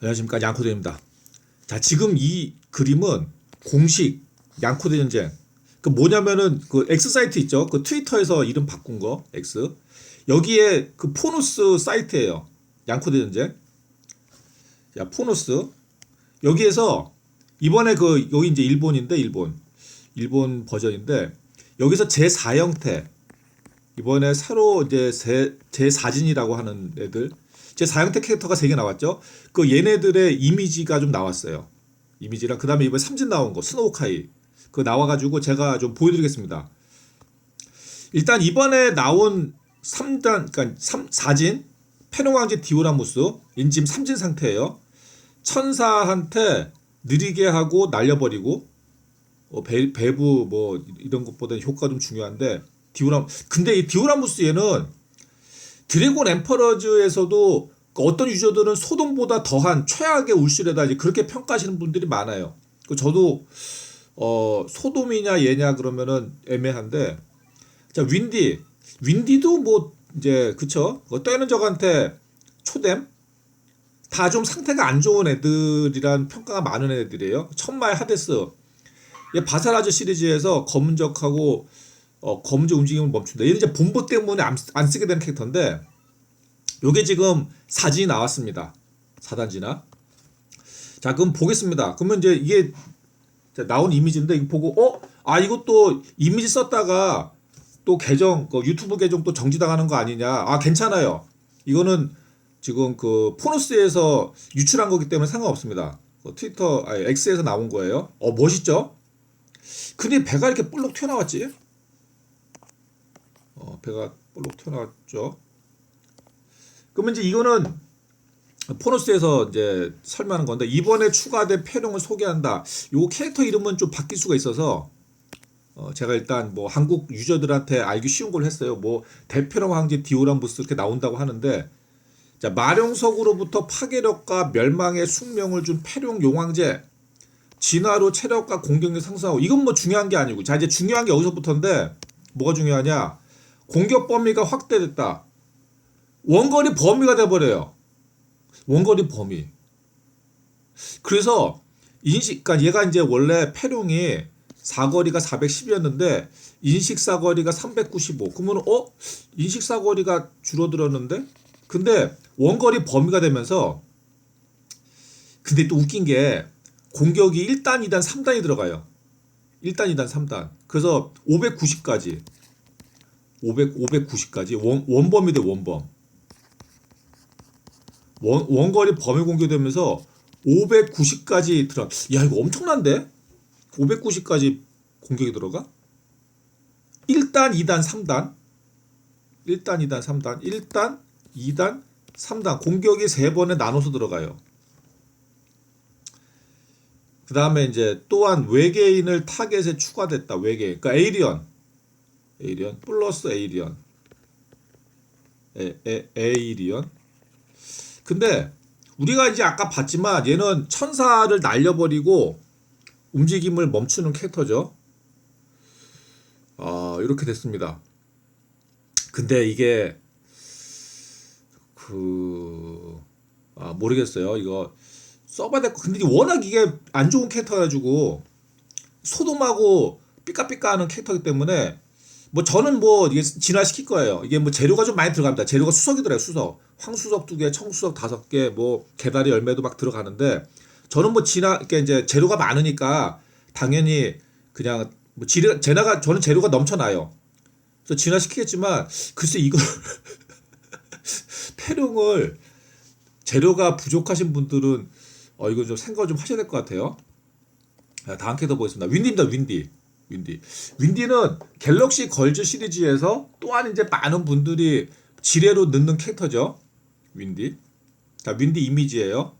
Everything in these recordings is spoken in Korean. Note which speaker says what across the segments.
Speaker 1: 안녕하십니까 양코대입니다. 자 지금 이 그림은 공식 양코대 전쟁. 그 뭐냐면은 그 X 사이트 있죠. 그 트위터에서 이름 바꾼 거 X. 여기에 그 포누스 사이트예요. 양코대 전쟁. 자 포누스 여기에서 이번에 그 여기 이제 일본인데 일본 일본 버전인데 여기서 제 4 형태 이번에 새로 이제 제, 제 사진이라고 하는 애들 제 4형태 캐릭터가 3개 나왔죠. 그 얘네들의 이미지가 좀 나왔어요. 이미지랑 그 다음에 이번에 삼진 나온 거 스노우카이 그 나와가지고 제가 좀 보여드리겠습니다. 일단 이번에 나온 3단 그러니까 3, 사진 페노왕제 디오라무스 인짐 삼진 상태예요. 천사한테 느리게 하고 날려버리고 어, 배, 배부 뭐 이런 것보다 효과 좀 중요한데 디오람 근데 이 디오라무스 얘는 드래곤 엠퍼러즈에서도 그 어떤 유저들은 소돔보다 더한 최악의 울실에다 이제 그렇게 평가하시는 분들이 많아요. 그 저도 어 소돔이냐 얘냐 그러면은 애매한데 자 윈디 윈디도 뭐 이제 그쵸 그 떠있는 적한테 초댐 다 좀 상태가 안 좋은 애들이란 평가가 많은 애들이에요. 천마의 하데스 얘 바사라즈 시리즈에서 검은적하고 어, 검은적 움직임을 멈춘다. 얘는 이제 본보 때문에 안, 쓰- 안 쓰게 되는 캐릭터인데 요게 지금 사진이 나왔습니다. 사단지나. 자, 그럼 보겠습니다. 그러면 이제 이게 자, 나온 이미지인데 이거 보고 어? 아, 이것도 이미지 썼다가 또 계정 그 유튜브 계정 또 정지당하는 거 아니냐? 아, 괜찮아요. 이거는 지금 그 포너스에서 유출한 거기 때문에 상관없습니다. 그 트위터 아니 X에서 나온 거예요. 어, 멋있죠? 근데 배가 이렇게 볼록 튀어나왔지? 어, 배가 볼록 튀어나왔죠. 그러면 이제 이거는 포너스에서 이제 설명하는 건데 이번에 추가된 패령을 소개한다. 요 캐릭터 이름은 좀 바뀔 수가 있어서 어, 제가 일단 뭐 한국 유저들한테 알기 쉬운 걸 했어요. 뭐 대표령 황제 디오람부스 이렇게 나온다고 하는데 자 마룡석으로부터 파괴력과 멸망의 숙명을 준 패룡 용왕제 진화로 체력과 공격력 상승하고 이건 뭐 중요한 게 아니고 자 이제 중요한 게 여기서부터인데 뭐가 중요하냐 공격 범위가 확대됐다 원거리 범위가 돼버려요 원거리 범위 그래서 인식 그러니까 얘가 이제 원래 패룡이 사거리가 410이었는데 인식 사거리가 395 그러면 어 인식 사거리가 줄어들었는데 근데 원거리 범위가 되면서 근데 또 웃긴 게 공격이 1단, 2단, 3단이 들어가요. 1단, 2단, 3단. 그래서 590까지. 500, 590까지. 원, 원범이 돼, 원범. 원, 원거리 범위 공격되면서 590까지 들어. 야, 이거 엄청난데? 590까지 공격이 들어가? 1단, 2단, 3단. 1단, 2단, 3단. 1단, 2단, 3단. 공격이 3번에 나눠서 들어가요. 그 다음에 이제 또한 외계인을 타겟에 추가됐다. 외계인. 그러니까 에이리언. 에이리언. 플러스 에이리언. 에, 에, 에이리언. 근데 우리가 이제 아까 봤지만 얘는 천사를 날려버리고 움직임을 멈추는 캐릭터죠. 아, 이렇게 됐습니다. 근데 이게 그 아, 모르겠어요. 이거 써봐야 될 거. 근데 워낙 이게 안 좋은 캐릭터 가지고 소돔하고 삐까삐까하는 캐릭터이기 때문에 뭐 저는 뭐 이게 진화시킬 거예요. 이게 뭐 재료가 좀 많이 들어갑니다. 재료가 수석이더라고요. 수석. 황수석 두 개, 청수석 다섯 개, 뭐 개다리 열매도 막 들어가는데 저는 뭐 진화 이렇게 이제 재료가 많으니까 당연히 그냥 뭐 지뢰 재나가 저는 재료가 넘쳐나요. 그래서 진화시키겠지만 글쎄 이걸 패룡을 재료가 부족하신 분들은 어 이거 좀 생각 좀 하셔야 될 것 같아요. 자, 다음 캐릭터 보겠습니다. 윈디입니다. 윈디. 윈디. 윈디는 갤럭시 걸즈 시리즈에서 또한 이제 많은 분들이 지뢰로 넣는 캐릭터죠. 윈디. 자, 윈디 이미지예요.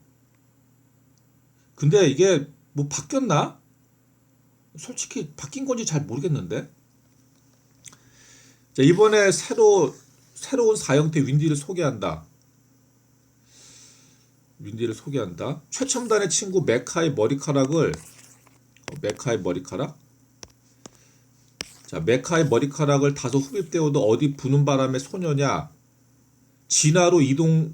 Speaker 1: 근데 이게 뭐 바뀌었나? 솔직히 바뀐 건지 잘 모르겠는데. 자, 이번에 새로 새로운 사형태 윈디를 소개한다. 윈디를 소개한다. 최첨단의 친구 메카의 머리카락을 어, 메카의 머리카락. 자, 메카의 머리카락을 다소 흡입되어도 어디 부는 바람에 소녀냐. 진화로 이동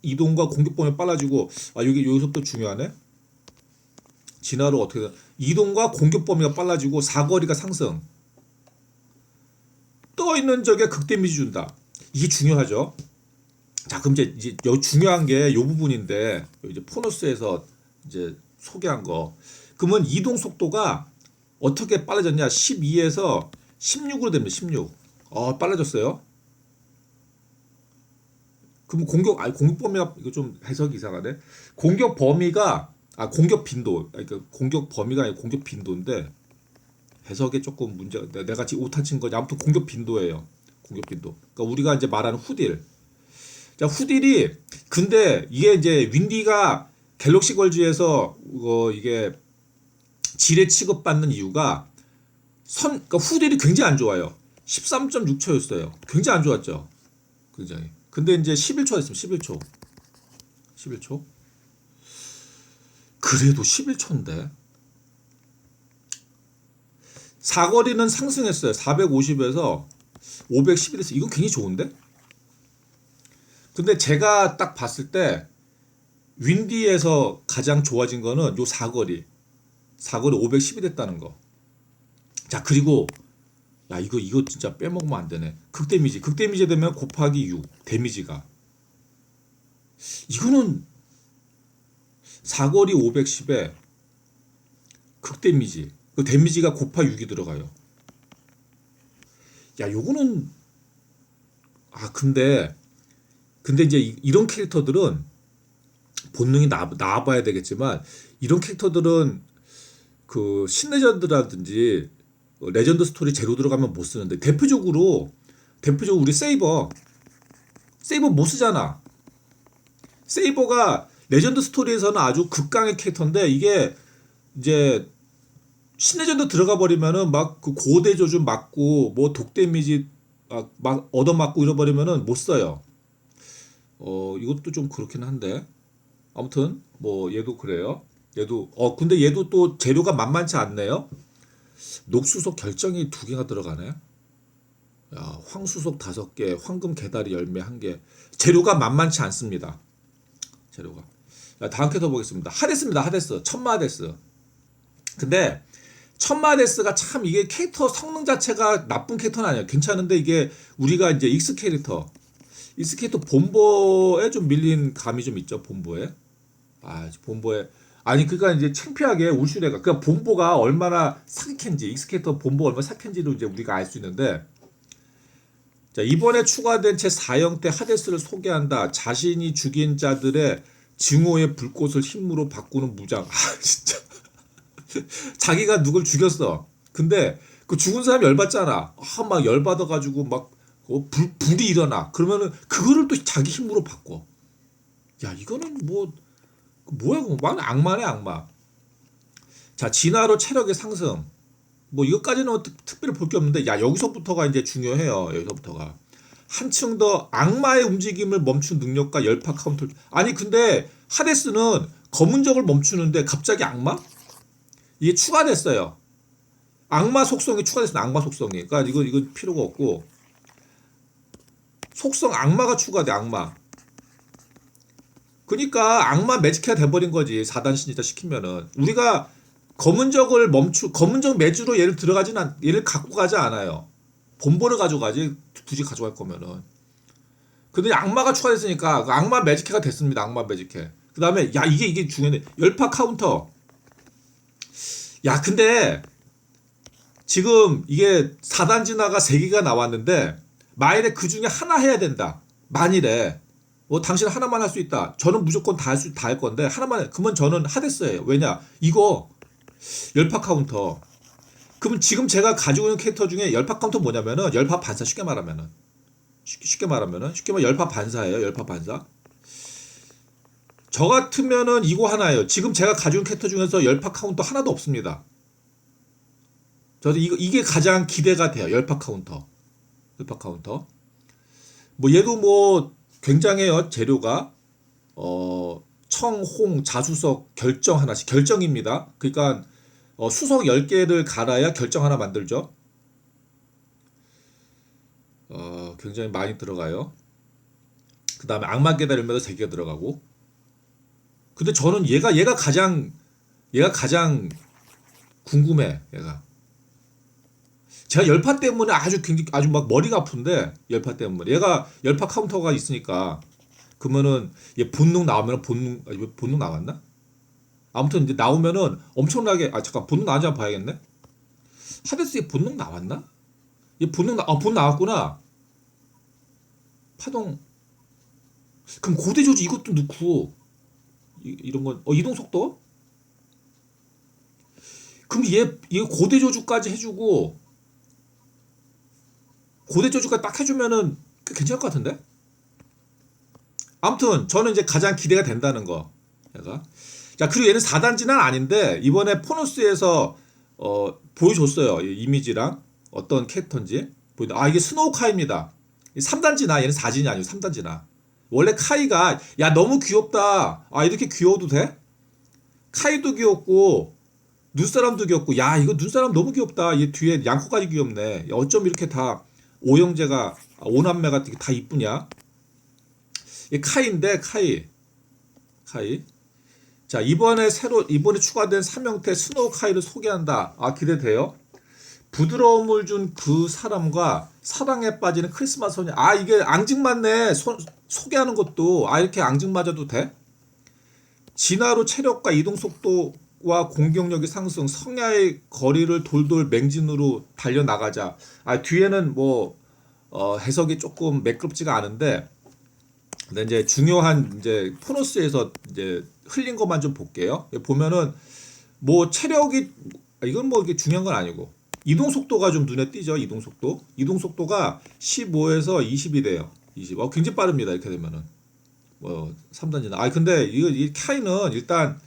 Speaker 1: 이동과 공격 범위 빨라지고 아 여기 여기서부터 중요하네. 진화로 어떻게 돼? 이동과 공격 범위가 빨라지고 사거리가 상승. 떠 있는 적에 극 데미지 준다. 이게 중요하죠. 자, 그럼 이제 이제 요 중요한 게 요 부분인데 이제 포너스에서 이제 소개한 거. 그러면 이동 속도가 어떻게 빨라졌냐? 12에서 16으로 됩니다. 16. 어, 빨라졌어요. 그럼 공격 아니 공격 범위가 이거 좀 해석이 이상하네. 공격 범위가 아 공격 빈도 그러니까 공격 범위가 아니고 공격 빈도인데 해석에 조금 문제가 내- 내가 지금 오타 친 거지 아무튼 공격 빈도예요. 공격 빈도. 그러니까 우리가 이제 말하는 후딜. 자 후딜이 근데 이게 이제 윈디가 갤럭시 걸즈에서 어 이게 지뢰 취급받는 이유가 선 그러니까 후딜이 굉장히 안 좋아요. 13.6초였어요. 굉장히 안 좋았죠. 굉장히. 근데 이제 11초 했으면 11초. 11초. 그래도 11초인데. 사거리는 상승했어요. 450에서 511에서 이건 굉장히 좋은데? 근데 제가 딱 봤을 때 윈디에서 가장 좋아진 거는 요 사거리. 사거리 510이 됐다는 거. 자, 그리고 야, 이거 이거 진짜 빼먹으면 안 되네. 극 데미지. 극 데미지 되면 곱하기 6 데미지가. 이거는 사거리 510에 극 데미지. 그 데미지가 곱하 6이 들어가요. 야, 요거는 아, 근데 근데 이제 이- 이런 캐릭터들은 본능이 나, 나와봐야 되겠지만 이런 캐릭터들은 그 신레전드라든지 어, 레전드 스토리 제로 들어가면 못 쓰는데 대표적으로 대표적으로 우리 세이버 세이버 못 쓰잖아. 세이버가 레전드 스토리에서는 아주 극강의 캐릭터인데 이게 이제 신레전드 들어가 버리면은 막 그 고대 조준 맞고 뭐 독 데미지 아, 막 얻어 맞고 잃어버리면은 못 써요. 어 이것도 좀 그렇긴 한데 아무튼 뭐 얘도 그래요. 얘도 어 근데 얘도 또 재료가 만만치 않네요. 녹수속 결정이 두 개가 들어가네. 야, 황수속 다섯 개, 황금 개다리 열매 한 개. 재료가 만만치 않습니다. 재료가. 자, 다음 캐릭터 보겠습니다. 하데스입니다. 하데스. 천마 하데스. 근데 천마 하데스가 참 이게 캐릭터 성능 자체가 나쁜 캐릭터는 아니에요. 괜찮은데 이게 우리가 이제 익스 캐릭터, 익스 캐릭터 본보에 좀 밀린 감이 좀 있죠. 본보에. 아, 본보에 아니 그러니까 이제 창피하게 울슈레가 그러니까 본보가 얼마나 사기캔지 익스케이터 본보 얼마나 사기캔지로 이제 우리가 알 수 있는데 자 이번에 추가된 제 4형태 하데스를 소개한다. 자신이 죽인 자들의 증오의 불꽃을 힘으로 바꾸는 무장. 아 진짜. 자기가 누굴 죽였어. 근데 그 죽은 사람이 열받잖아. 아막 열받아 가지고 막 어, 불, 불이 일어나. 그러면은 그거를 또 자기 힘으로 바꿔. 야 이거는 뭐 뭐야 막 악마네 악마. 자 진화로 체력의 상승. 뭐 이것까지는 뭐 특, 특별히 볼 게 없는데 야 여기서부터가 이제 중요해요. 여기서부터가 한층 더 악마의 움직임을 멈춘 능력과 열파 카운터. 아니 근데 하데스는 검은 적을 멈추는데 갑자기 악마? 이게 추가됐어요. 악마 속성이 추가됐어요. 악마 속성이. 그러니까 이거 이거 필요가 없고 속성 악마가 추가돼 악마. 그러니까 악마 매직해가 돼버린 거지. 4단 신이자 시키면은. 우리가 검은 적을 멈추 검은 적 매주로 얘를 들어가진 않 얘를 갖고 가지 않아요. 본보를 가져가지 굳이 가져갈 거면은. 근데 악마가 추가됐으니까 그 악마 매직해가 됐습니다. 악마 매직해. 그 다음에 야 이게 이게 중요해 열파 카운터. 야 근데 지금 이게 4단 진화가 3개가 나왔는데 만일에 그 중에 하나 해야 된다. 만일에 뭐 당신 하나만 할 수 있다. 저는 무조건 다 할 수 다 할 건데 하나만 해. 그러면 저는 하데스예요. 왜냐? 이거 열파 카운터. 그러면 지금 제가 가지고 있는 캐릭터 중에 열파 카운터 뭐냐면은 열파 반사 쉽게 말하면은 쉽게, 쉽게 말하면은 쉽게 말하면 열파 반사예요. 열파 반사. 저 같으면은 이거 하나예요. 지금 제가 가지고 있는 캐릭터 중에서 열파 카운터 하나도 없습니다. 저도 이거 이게 가장 기대가 돼요. 열파 카운터. 열파 카운터. 뭐 얘도 뭐 굉장해요 재료가 어 청 홍 자수석 결정 하나씩 결정입니다. 그러니까 어, 수석 10개를 갈아야 결정 하나 만들죠. 어 굉장히 많이 들어가요. 그 다음에 악마 깨달음에도 세 개가 들어가고. 근데 저는 얘가 얘가 가장 얘가 가장 궁금해. 얘가. 제가 열파 때문에 아주 굉장히 아주 막 머리가 아픈데 열파 때문에 얘가 열파 카운터가 있으니까 그러면은 얘 본능 나오면 본능 아니, 왜 본능 나왔나? 아무튼 이제 나오면은 엄청나게 아 잠깐 본능 나왔지 한번 봐야겠네. 하데스에 본능 나왔나? 얘 본능 나, 아, 본능 나왔구나. 파동. 그럼 고대 조지 이것도 넣고 이, 이런 건 어, 이동 속도? 그럼 얘, 얘 고대 조주까지 해주고 고대 조주까지 딱 해주면은 꽤 괜찮을 것 같은데? 아무튼 저는 이제 가장 기대가 된다는 거. 얘가. 자 그리고 얘는 4단지는 아닌데 이번에 포노스에서 어, 보여줬어요. 이 이미지랑 어떤 캐릭터인지. 아 이게 스노우 카이입니다. 3단지나 얘는 4진이 아니고 3단지나. 원래 카이가 야 너무 귀엽다. 아 이렇게 귀여워도 돼? 카이도 귀엽고 눈사람도 귀엽고 야 이거 눈사람 너무 귀엽다. 얘 뒤에 양코까지 귀엽네. 야, 어쩜 이렇게 다 오형제가 아, 오남매가 이렇게 다 이쁘냐? 이 카이인데 카이 카이 자 이번에 새로 이번에 추가된 삼형태 스노우 카이를 소개한다. 아 기대돼요. 부드러움을 준 그 사람과 사랑에 빠지는 크리스마스 소녀. 아 이게 앙증맞네. 소, 소개하는 것도 아 이렇게 앙증맞아도 돼? 진화로 체력과 이동 속도 와 공격력이 상승, 성야의 거리를 돌돌 맹진으로 달려 나가자. 아 뒤에는 뭐 어, 해석이 조금 매끄럽지가 않은데 근데 이제 중요한 이제 포너스에서 이제 흘린 것만 좀 볼게요. 보면은 뭐 체력이 이건 뭐 이게 중요한 건 아니고 이동 속도가 좀 눈에 띄죠. 이동 속도. 이동 속도가 15에서 20이 돼요. 20. 어 굉장히 빠릅니다. 이렇게 되면은 뭐 3단지나. 아 근데 이거 이 카이는 일단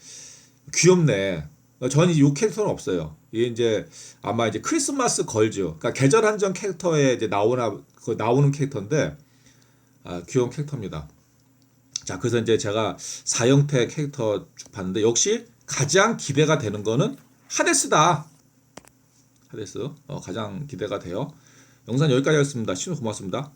Speaker 1: 귀엽네. 저는 이 캐릭터는 없어요. 이게 이제 아마 이제 크리스마스 걸즈, 그러니까 계절 한정 캐릭터에 이제 나오나 그 나오는 캐릭터인데 아, 귀여운 캐릭터입니다. 자, 그래서 이제 제가 사형태 캐릭터 쭉 봤는데 역시 가장 기대가 되는 거는 하데스다. 하데스 어, 가장 기대가 돼요. 영상 여기까지였습니다. 시청 고맙습니다.